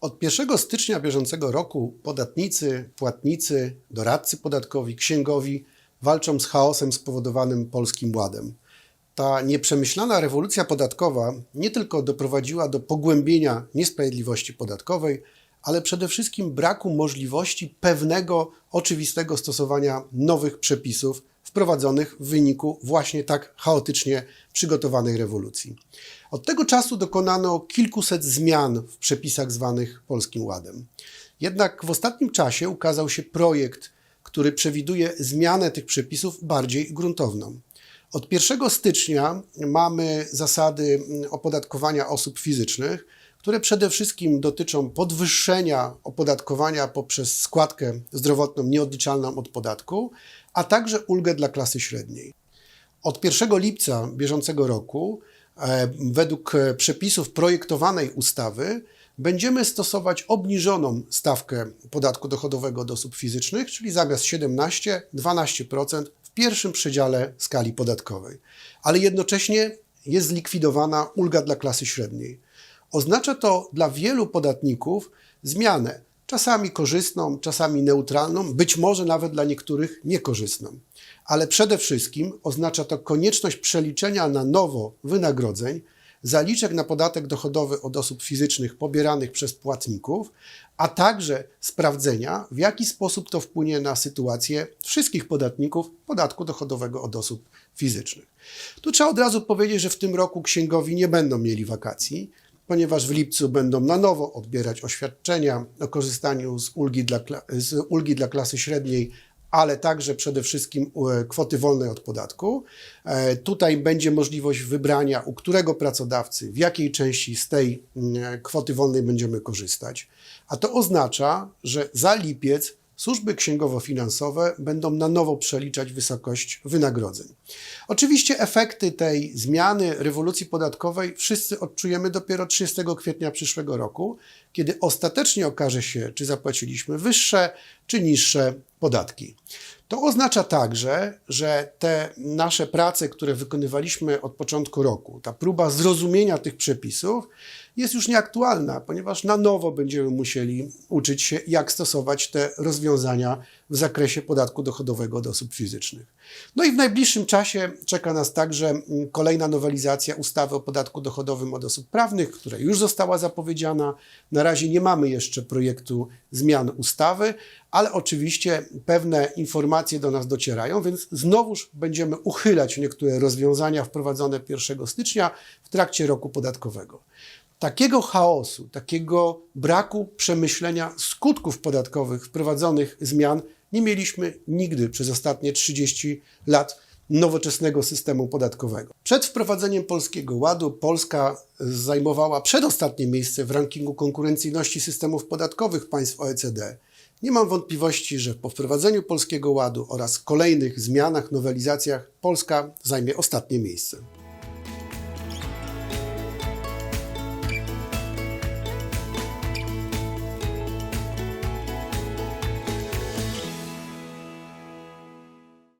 Od 1 stycznia bieżącego roku podatnicy, płatnicy, doradcy podatkowi, księgowi walczą z chaosem spowodowanym Polskim Ładem. Ta nieprzemyślana rewolucja podatkowa nie tylko doprowadziła do pogłębienia niesprawiedliwości podatkowej, ale przede wszystkim braku możliwości pewnego, oczywistego stosowania nowych przepisów wprowadzonych w wyniku właśnie tak chaotycznie przygotowanej rewolucji. Od tego czasu dokonano kilkuset zmian w przepisach zwanych Polskim Ładem. Jednak w ostatnim czasie ukazał się projekt, który przewiduje zmianę tych przepisów bardziej gruntowną. Od 1 stycznia mamy zasady opodatkowania osób fizycznych, które przede wszystkim dotyczą podwyższenia opodatkowania poprzez składkę zdrowotną nieodliczalną od podatku, a także ulgę dla klasy średniej. Od 1 lipca bieżącego roku, e, według przepisów projektowanej ustawy, będziemy stosować obniżoną stawkę podatku dochodowego od osób fizycznych, czyli zamiast 17 12% w pierwszym przedziale skali podatkowej. Ale jednocześnie jest zlikwidowana ulga dla klasy średniej. Oznacza to dla wielu podatników zmianę, czasami korzystną, czasami neutralną, być może nawet dla niektórych niekorzystną. Ale przede wszystkim oznacza to konieczność przeliczenia na nowo wynagrodzeń, zaliczek na podatek dochodowy od osób fizycznych pobieranych przez płatników, a także sprawdzenia, w jaki sposób to wpłynie na sytuację wszystkich podatników podatku dochodowego od osób fizycznych. Tu trzeba od razu powiedzieć, że w tym roku księgowi nie będą mieli wakacji, ponieważ w lipcu będą na nowo odbierać oświadczenia o korzystaniu z ulgi dla, z ulgi dla klasy średniej ale także przede wszystkim e, kwoty wolnej od podatku. E, tutaj będzie możliwość wybrania, u którego pracodawcy, w jakiej części z tej mm, kwoty wolnej będziemy korzystać. A to oznacza, że za lipiec służby księgowo-finansowe będą na nowo przeliczać wysokość wynagrodzeń. Oczywiście efekty tej zmiany rewolucji podatkowej wszyscy odczujemy dopiero 30 kwietnia przyszłego roku, kiedy ostatecznie okaże się, czy zapłaciliśmy wyższe czy niższe podatki. To oznacza także, że te nasze prace, które wykonywaliśmy od początku roku, ta próba zrozumienia tych przepisów jest już nieaktualna, ponieważ na nowo będziemy musieli uczyć się, jak stosować te rozwiązania w zakresie podatku dochodowego od osób fizycznych. No i w najbliższym czasie czeka nas także mm, kolejna nowelizacja ustawy o podatku dochodowym od osób prawnych, która już została zapowiedziana. Na razie nie mamy jeszcze projektu zmian ustawy, ale oczywiście pewne informacje do nas docierają, więc znowuż będziemy uchylać niektóre rozwiązania wprowadzone 1 stycznia w trakcie roku podatkowego. Takiego chaosu, takiego braku przemyślenia skutków podatkowych wprowadzonych zmian nie mieliśmy nigdy przez ostatnie 30 lat nowoczesnego systemu podatkowego. Przed wprowadzeniem Polskiego Ładu Polska zajmowała przedostatnie miejsce w rankingu konkurencyjności systemów podatkowych państw OECD. Nie mam wątpliwości, że po wprowadzeniu Polskiego Ładu oraz kolejnych zmianach, nowelizacjach Polska zajmie ostatnie miejsce.